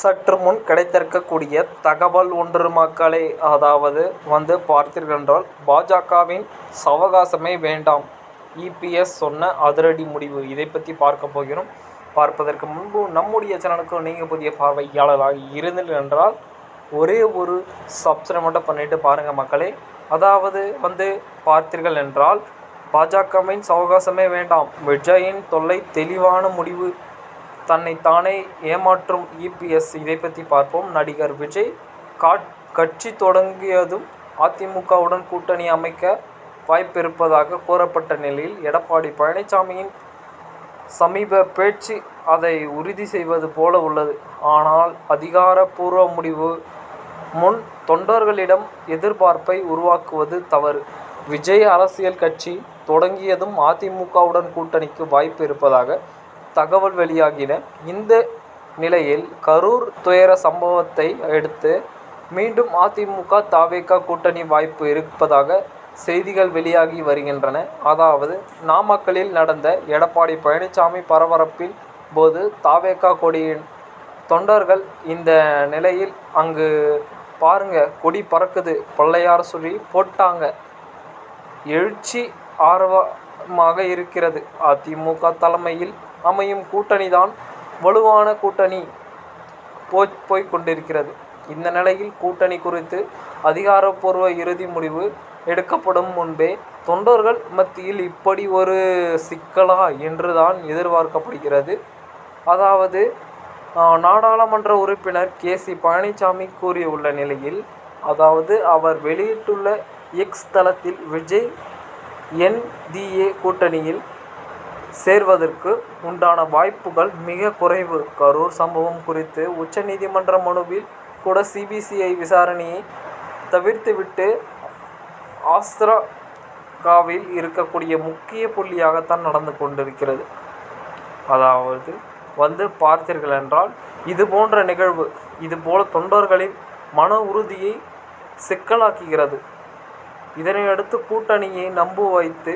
சற்று முன் கிடைத்திருக்கக்கூடிய தகவல் ஒன்று மக்களே அதாவது வந்து பார்த்தீர்கள் என்றால் பாஜகவின் சவகாசமே வேண்டாம். இபிஎஸ் சொன்ன அதிரடி முடிவு. இதை பற்றி பார்க்க போகிறோம். பார்ப்பதற்கு முன்பு நம்முடைய சேனலுக்கு நீங்கள் புதிய பார்வையாளராக இருந்தீர்கள் என்றால் ஒரே ஒரு சப்ஸ்கிரைப் மட்டும் பண்ணிட்டு பாருங்கள் மக்களே. அதாவது வந்து பார்த்தீர்கள் என்றால் பாஜகவின் சவகாசமே வேண்டாம். விஜயின் தொல்லை தெளிவான முடிவு தன்னை தானே ஏமாற்றும் இபிஎஸ் இதை பற்றி பார்ப்போம். நடிகர் விஜய் காட் கட்சி தொடங்கியதும் அதிமுகவுடன் கூட்டணி அமைக்க வாய்ப்பிருப்பதாக கூறப்பட்ட நிலையில் எடப்பாடி பழனிசாமியின் சமீப பேச்சு அதை உறுதி செய்வது போல உள்ளது. ஆனால் அதிகாரப்பூர்வ முடிவு முன் தொண்டர்களிடம் எதிர்பார்ப்பை உருவாக்குவது தவறு. விஜய் அரசியல் கட்சி தொடங்கியதும் அதிமுகவுடன் கூட்டணிக்கு வாய்ப்பு இருப்பதாக தகவல் வெளியாகின. இந்த நிலையில் கரூர் துயர சம்பவத்தை அடுத்து மீண்டும் அதிமுக தாவேக கூட்டணி வாய்ப்பு இருப்பதாக செய்திகள் வெளியாகி வருகின்றன. அதாவது நாமக்கலில் நடந்த எடப்பாடி பழனிசாமி பரபரப்பில் போது தாவேகா கொடியின் தொண்டர்கள் இந்த நிலையில் அங்கு பாருங்க கொடி பறக்குது பிள்ளையார் சொல்லி போட்டாங்க. எழுச்சி ஆர்வமாக இருக்கிறது. அதிமுக தலைமையில் அமையும் கூட்டணி தான் வலுவான கூட்டணி போய் போய் கொண்டிருக்கிறது. இந்த நிலையில் கூட்டணி குறித்து அதிகாரப்பூர்வ இறுதி முடிவு எடுக்கப்படும் முன்பே தொண்டர்கள் மத்தியில் இப்படி ஒரு சிக்கலா என்று தான் எதிர்பார்க்கப்படுகிறது. அதாவது நாடாளுமன்ற உறுப்பினர் கே. சி. பழனிசாமி கூறியுள்ள நிலையில் அதாவது அவர் வெளியிட்டுள்ள எக்ஸ் தளத்தில் விஜய் என்டிஏ கூட்டணியில் சேர்வதற்கு உண்டான வாய்ப்புகள் மிக குறைவு. கரூர் சம்பவம் குறித்து உச்சநீதிமன்ற மனுவில் கூட சிபிசிஐ விசாரணையை தவிர்த்துவிட்டு ஆஸ்திரகாவில் இருக்கக்கூடிய முக்கிய புள்ளியாகத்தான் நடந்து கொண்டிருக்கிறது. அதாவது வந்து பார்த்தீர்கள் என்றால் இது போன்ற நிகழ்வு இது போல தொண்டர்களின் மன உறுதியை சிக்கலாக்குகிறது. இதனையடுத்து கூட்டணியை நம்ப வைத்து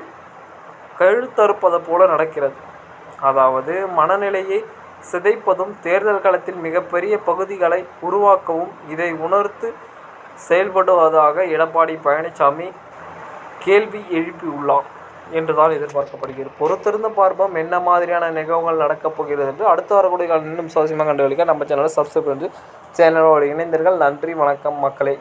கழுத்தறுப்பது போல நடக்கிறது. அதாவது மனநிலையை சிதைப்பதும் தேர்தல் களத்தில் மிகப்பெரிய பகுதிகளை உருவாக்கவும் இதை உணர்த்து செயல்படுவதாக எடப்பாடி பழனிசாமி கேள்வி எழுப்பியுள்ளார் என்றுதான் எதிர்பார்க்கப்படுகிறது. பொறுத்திருந்து பார்ப்போம் என்ன மாதிரியான நிகழ்வுகள் நடக்கப் போகிறது என்று. அடுத்து வரக்கூடிய இன்னும் சுவாரஸ்யமாக கண்டுகளிக்க நம்ம சேனலை சப்ஸ்கிரைப் பண்ணி சேனலோடு இணைந்தீர்கள் நன்றி வணக்கம் மக்களை.